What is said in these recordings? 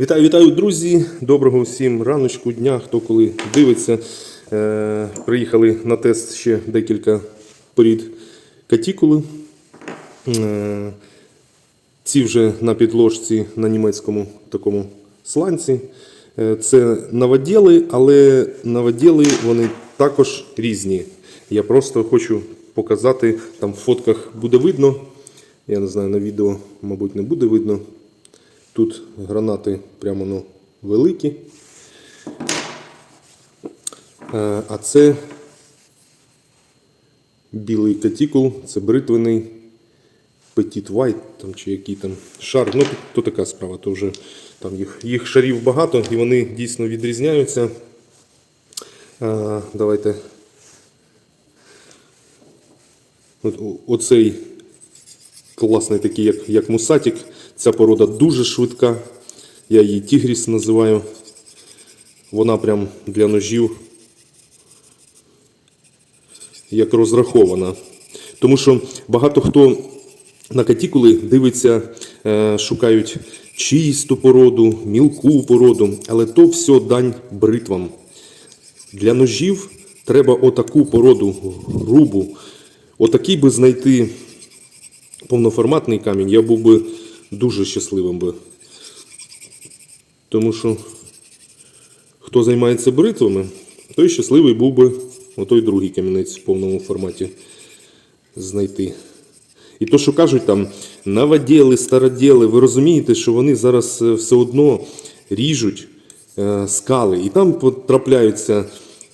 Вітаю, вітаю, друзі! Доброго всім раночку, дня, хто коли дивиться. Е, приїхали на тест ще декілька порід катікули. Е, ці вже на підложці на німецькому такому сланці. Е, Це новоділи, але новоділи вони також різні. Я просто хочу показати, там в фотках буде видно. Я не знаю, на відео, мабуть, не буде видно. Тут гранати прямо ну, великі. Е, А це білий катікул, це бритвений Petit White, там, чи який там шар. Ну, то, така справа, то вже там їх, їх шарів багато і вони дійсно відрізняються. А, давайте. От, оцей класний такий, як, як мусатик. Ця порода дуже швидка. Я її тігріс називаю. Вона прям для ножів як розрахована. Тому що багато хто на катікули дивиться, е, шукають чисту породу, мілку породу, але то все дань бритвам. Для ножів треба отаку породу грубу. Отакий би знайти повноформатний камінь, я був би дуже щасливим би. Тому що хто займається бритвами, той щасливий був би отой другий камінець в повному форматі знайти. І то, що кажуть там новоділи, староділи, ви розумієте, що вони зараз е, все одно ріжуть е, скали. І там потрапляються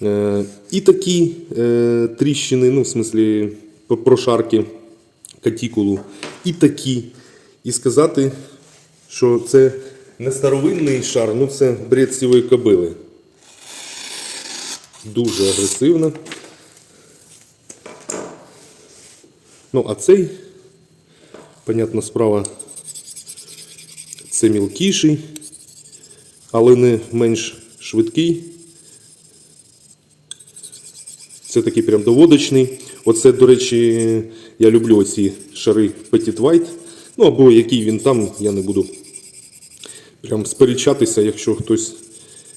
е, і такі тріщини, ну, в смислі, прошарки катікулу, і такі. І сказати, що це не старовинний шар, ну це бред сівої кобили. Дуже агресивно. Ну, а цей, понятна справа, це мілкіший, але не менш швидкий. Це такий прям доводочний. Оце, до речі, я люблю оці шари Petit White. Ну, або який він там, я не буду прям сперечатися, якщо хтось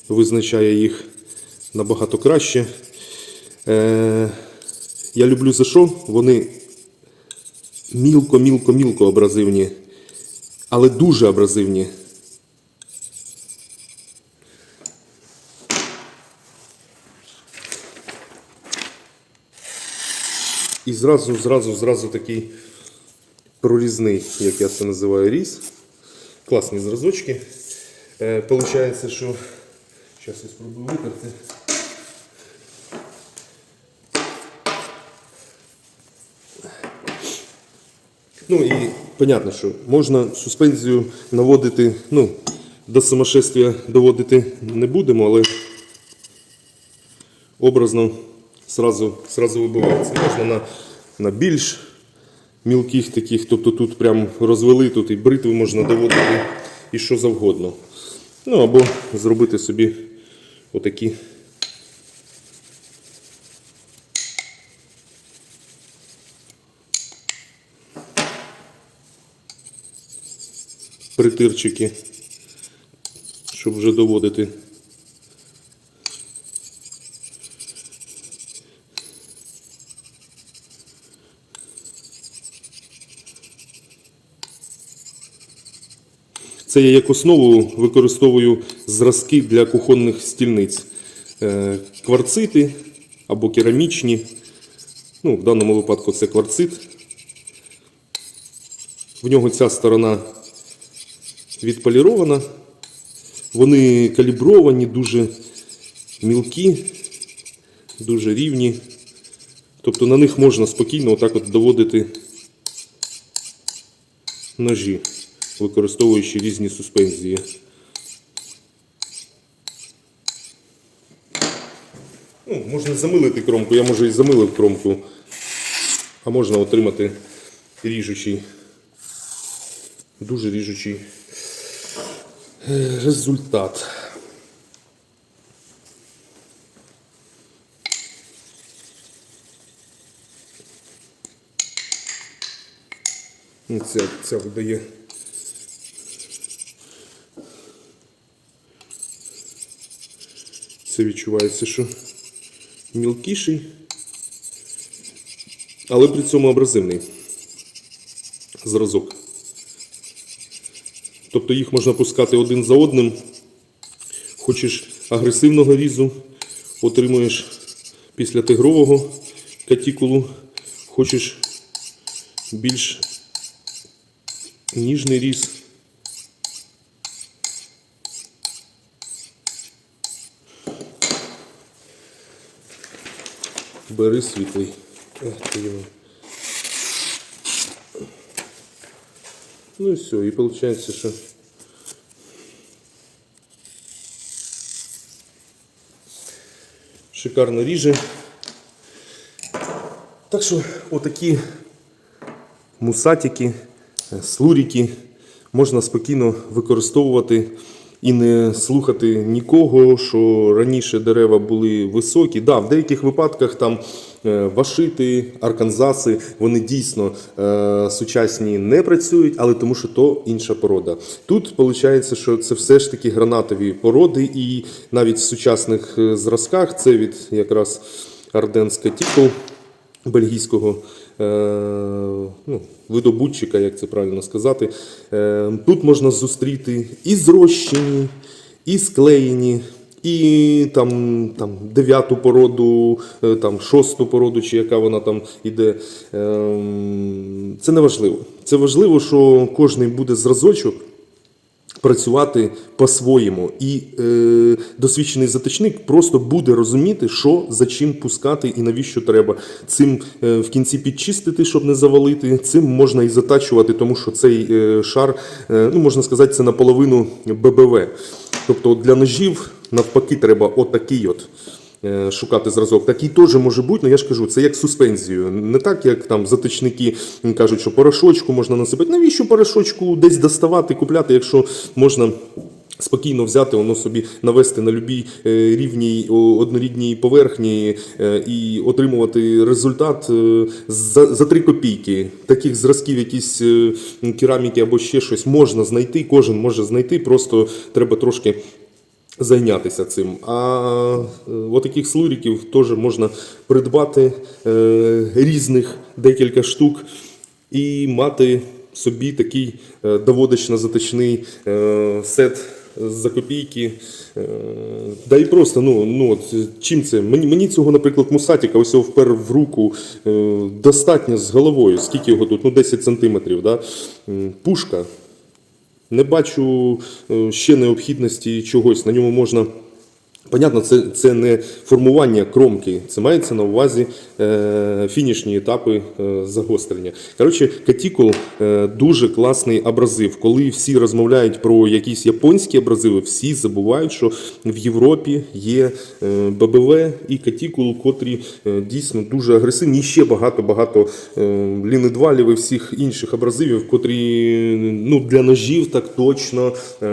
визначає їх набагато краще. Е, я люблю за що? Вони мілко, мілко, мілко абразивні, але дуже абразивні. І зразу, зразу, зразу такий прорізний, як я це називаю, різ. Класні зразочки. Е, Получається, що. Зараз я спробую витерти. Ну і понятно, що можна суспензію наводити, ну, до самошествия доводити не будемо, але образно сразу, сразу вибивається. Можна на, на більш мілких таких, тобто тут прям розвели, тут і бритви можна доводити і що завгодно. Ну або зробити собі отакі. Притирчики, щоб вже доводити. Це я як основу використовую зразки для кухонних стільниць. Е, Кварцити або керамічні. Ну, в даному випадку це кварцит. В нього ця сторона відполірована. Вони калібровані, дуже мілкі, дуже рівні. Тобто на них можна спокійно отак от доводити ножі, використовуючи різні суспензії. Ну, можна замилити кромку, я може і замилив кромку, а можна отримати ріжучий, дуже ріжучий е, результат. Ну, Ця, ця видає Це відчувається, що мілкіший, але при цьому абразивний зразок. Тобто їх можна пускати один за одним. Хочеш агресивного різу, отримуєш після тигрового катікулу. Хочеш більш ніжний різ. Бери світлий. Його. Ну і все, і виходить, що шикарно ріже. Так що отакі мусатики, е, слуріки можна спокійно використовувати і не слухати нікого, що раніше дерева були високі. Да, в деяких випадках там е, вашити, арканзаси, вони дійсно е, сучасні не працюють, але тому що то інша порода. Тут виходить, що це все ж таки гранатові породи, і навіть в сучасних е, зразках це від якраз Арденська Тікл бельгійського ну, видобутчика, як це правильно сказати. Е, тут можна зустріти і зрощені, і склеєні, і там, там дев'яту породу, е, там шосту породу, чи яка вона там іде. Е, це не важливо. Це важливо, що кожний буде зразочок працювати по-своєму. І е, досвідчений заточник просто буде розуміти, що за чим пускати і навіщо треба. Цим е, в кінці підчистити, щоб не завалити. Цим можна і затачувати, тому що цей е, шар, е, ну можна сказати, це наполовину ББВ. Тобто для ножів навпаки треба отакий от. Е, Шукати зразок. Такий теж може бути, але я ж кажу, це як суспензію. Не так, як там затичники кажуть, що порошочку можна насипати. Навіщо порошочку десь доставати, купляти, якщо можна. Спокійно взяти, воно собі навести на любій е, рівній однорідній поверхні е, і отримувати результат за, за 3 копійки. Таких зразків, якісь кераміки або ще щось можна знайти, кожен може знайти, просто треба трошки зайнятися цим. А е, отаких слуриків теж можна придбати е, різних декілька штук і мати собі такий е, доводочно-затичний е, сет за копійки. Да і просто, ну, ну от, чим це? Мені, мені цього, наприклад, мусатіка ось його впер в руку достатньо з головою. Скільки його тут? Ну, 10 сантиметрів. Да? Пушка. Не бачу е, ще необхідності чогось. На ньому можна. Понятно, це, це не формування кромки, це мається на увазі е, фінішні етапи е, загострення. Коротше, катікул е, дуже класний абразив. Коли всі розмовляють про якісь японські абразиви, всі забувають, що в Європі є е, ББВ і катікул, котрі е, дійсно дуже агресивні. І ще багато-багато е, лінедвалів і всіх інших абразивів, котрі ну, для ножів так точно е,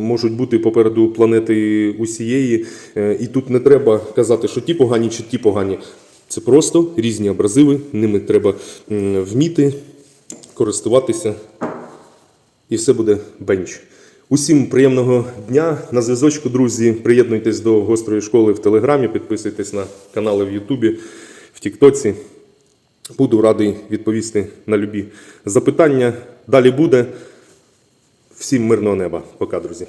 можуть бути попереду планети усієї. Е, І тут не треба казати, що ті погані чи ті погані. Це просто різні абразиви, ними треба вміти користуватися, і все буде бенч. Усім приємного дня на зв'язочку, друзі. Приєднуйтесь до гострої школи в Телеграмі, підписуйтесь на канали в Ютубі, в Тіктоці. Буду радий відповісти на любі запитання. Далі буде. Всім мирного неба. Пока, друзі.